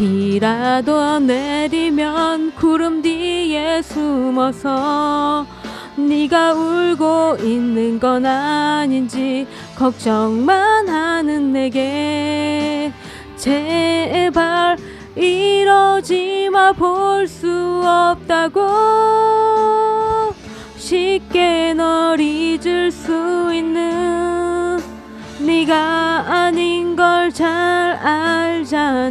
비라도 내리면 구름 뒤에 숨어서 네가 울고 있는 건 아닌지 걱정만 하는 내게. 제발 이러지 마 볼 수 없다고. 쉽게 널 잊을 수 있는 네가 아닌 걸잘 알잖아